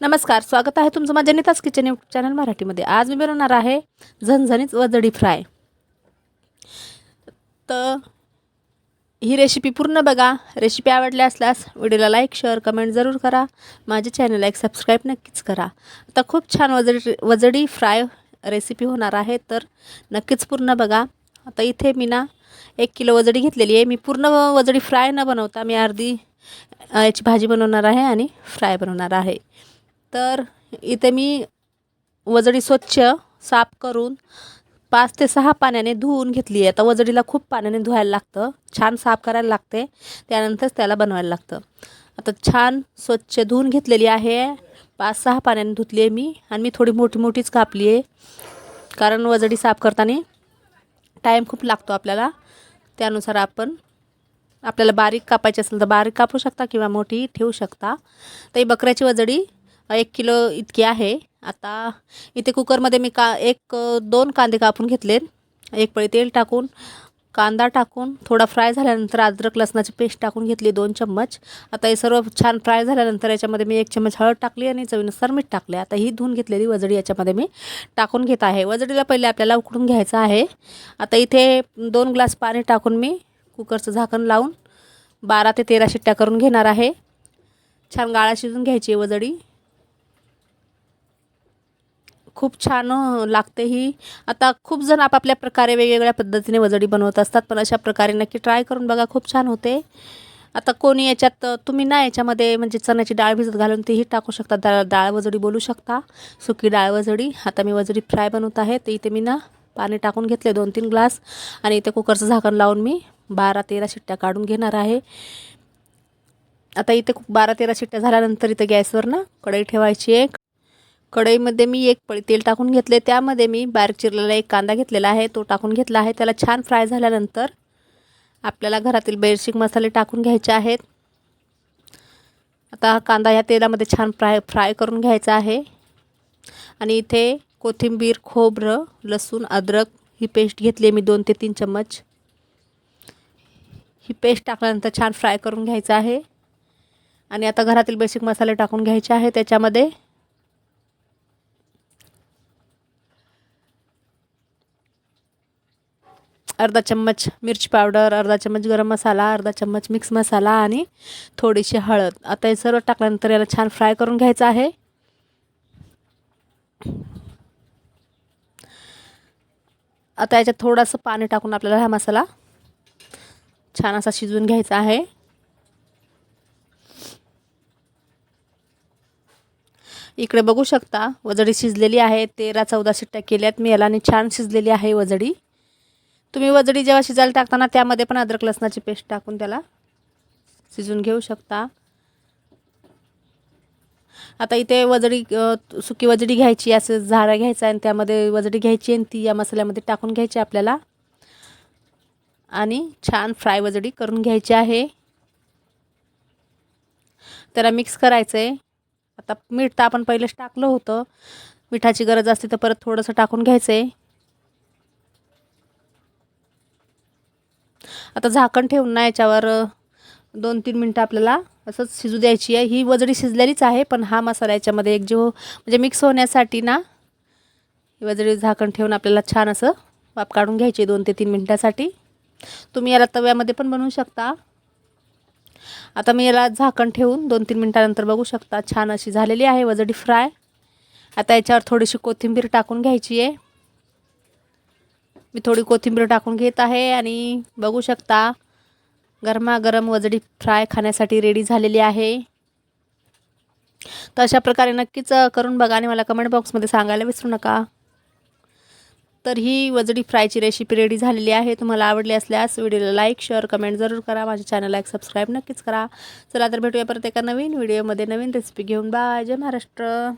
नमस्कार स्वागत आहे तुमचं माझ्या नीताच किचन यूट्यूब चॅनल मराठीमध्ये. आज मी बनवणार आहे झणझणीत वजडी फ्राय. तर ही रेसिपी पूर्ण बघा. रेसिपी आवडली असल्यास व्हिडिओला लाईक शेअर कमेंट जरूर करा. माझ्या चॅनलला एक सबस्क्राईब नक्कीच करा. आता खूप छान वजडी वजडी फ्राय रेसिपी होणार आहे. तर नक्कीच पूर्ण बघा. आता इथे मी ना एक किलो वजडी घेतलेली आहे. मी पूर्ण वजडी फ्राय न बनवता मी अर्धी याची भाजी बनवणार आहे आणि फ्राय बनवणार आहे. तर इथे मी वजडी स्वच्छ साफ करून पाच ते सहा पाण्याने धुवून घेतली आहे. आता वजडीला खूप पाण्याने धुवायला लागतं. छान साफ करायला लागते. त्यानंतरच त्याला बनवायला लागतं. आता छान स्वच्छ धुवून घेतलेली आहे. पाच सहा पाण्याने धुतली आहे मी आणि मी थोडी मोठी मोठीच कापली आहे. कारण वजडी साफ करताना टाईम खूप लागतो आपल्याला. त्यानुसार आपण आपल्याला बारीक कापायची असेल तर बारीक कापू शकता किंवा मोठी ठेवू शकता. तर ही बकऱ्याची वजडी एक किलो इतकी आहे. आता इथे कुकरमध्ये मी का एक दोन कांदे कापून घेतले एक पळी तेल टाकून कांदा टाकून थोडा फ्राय झाल्यानंतर अद्रक लसणाची पेस्ट टाकून घेतली दोन चम्मच. आता हे सर्व छान फ्राय झाल्यानंतर याच्यामध्ये मी एक चम्मच हळद टाकली आणि चवीनुसार मीठ टाकले. आता ही धुवून घेतलेली वजडी याच्यामध्ये मी टाकून घेत आहे. वजडीला पहिले आपल्याला उकडून घ्यायचं आहे. आता इथे दोन ग्लास पाणी टाकून मी कुकरचं झाकण लावून बारा ते तेरा शिट्ट्या करून घेणार आहे. छान गाळा शिजून घ्यायची आहे वजडी. खूप छान लागते ही आता खूप जण आपापल्या प्रकारे वेगवेगळ्या पद्धतीने वजडी बनवत असतात पण अशा प्रकारे नक्की ट्राय करून बघा खूप छान होते. आता कोणी याच्यात तुम्ही ना याच्यामध्ये म्हणजे चण्याची डाळ भिजत घालून तीही टाकू शकता. डाळ डाळ वजडी बोलू शकता. सुकी डाळ वजडी. आता मी वजडी फ्राय बनवत आहे. ते इथे मी ना पाणी टाकून घेतले दोन तीन ग्लास. आणि इथे कुकरचं झाकण लावून मी बारा तेरा शिट्ट्या काढून घेणार आहे. आता इथे खूप बारा तेरा शिट्ट्या झाल्यानंतर इथे गॅसवर ना कढई ठेवायची एक. कढईमध्ये मी एक पळी तेल टाकून घेतले त्यामध्ये मी बारीक चिरलेला एक कांदा घेतलेला आहे तो टाकून घेतला आहे. त्याला छान फ्राय झाल्यानंतर आपल्याला घरातील बेरशिक मसाले टाकून घ्यायचे आहेत. आता हा कांदा या तेलामध्ये छान फ्राय फ्राय करून घ्यायचा आहे. आणि इथे कोथिंबीर खोबरं लसूण अद्रक ही पेस्ट घेतली आहे मी दोन ते तीन चम्मच. ही पेस्ट टाकल्यानंतर छान फ्राय करून घ्यायचं आहे. आणि आता घरातील बेसिक मसाले टाकून घ्यायचे आहे. त्याच्यामध्ये अर्धा चम्मच मिरची पावडर अर्धा चम्मच गरम मसाला अर्धा चम्मच मिक्स मसाला आणि थोडीशी हळद. आता हे सर्व टाकल्यानंतर याला छान फ्राय करून घ्यायचं आहे. आता याच्यात थोडंसं पाणी टाकून आपल्याला हा मसाला छान असा शिजवून घ्यायचा आहे. इकडे बघू शकता वजडी शिजलेली आहे. तेरा चौदा शिट्ट्या केल्यात. मी याला आणि छान शिजलेली आहे वजडी. तुम्ही वजडी जेव्हा शिजायला टाकताना त्यामध्ये पण अद्रक लसणाची पेस्ट टाकून त्याला शिजून घेऊ शकता. आता इथे वजडी सुकी वजडी घ्यायची असं झारा घ्यायचा आणि त्यामध्ये वजडी घ्यायची आणि ती या मसाल्यामध्ये टाकून घ्यायची आपल्याला. आणि छान फ्राय वजडी करून घ्यायची आहे. त्याला मिक्स करायचं आहे आता मीठ तर आपण पहिलेच टाकलं होतं. मिठाची गरज असते तर परत थोडंसं टाकून घ्यायचं आहे आता झाकण ठेवून ना याच्यावर दोन तीन मिनटं आपल्याला असंच शिजू द्यायची आहे. ही वजडी शिजलेलीच आहे पण हा मसाला याच्यामध्ये एक जो म्हणजे मिक्स होण्यासाठी ना ही वजडी झाकण ठेवून आपल्याला छान असं वाप काढून घ्यायची आहे दोन ते तीन मिनटासाठी. तुम्ही याला तव्यामध्ये पण बनवू शकता. आता मी याला झाकण ठेवून दोन तीन मिनटानंतर बघू शकता. छान अशी झालेली आहे वजडी फ्राय. आता याच्यावर थोडीशी कोथिंबीर टाकून घ्यायची आहे. मी थोडी कोथिंबीर टाकून घेत आहे आणि बघू शकता गरमागरम वजडी फ्राय खाण्यासाठी रेडी झालेली आहे. तर अशा प्रकारे नक्कीच करून बघा आणि मला कमेंट बॉक्समध्ये सांगायला विसरू नका. तर ही वजडी फ्रायची रेसिपी रेडी झालेली आहे. तुम्हाला आवडली असल्यास व्हिडिओला लाईक शेअर कमेंट जरूर करा. माझ्या चॅनलला एक सबस्क्राईब नक्कीच करा. चला तर भेटूया परत एका नवीन व्हिडिओमध्ये नवीन रेसिपी घेऊन. बाय जय महाराष्ट्र.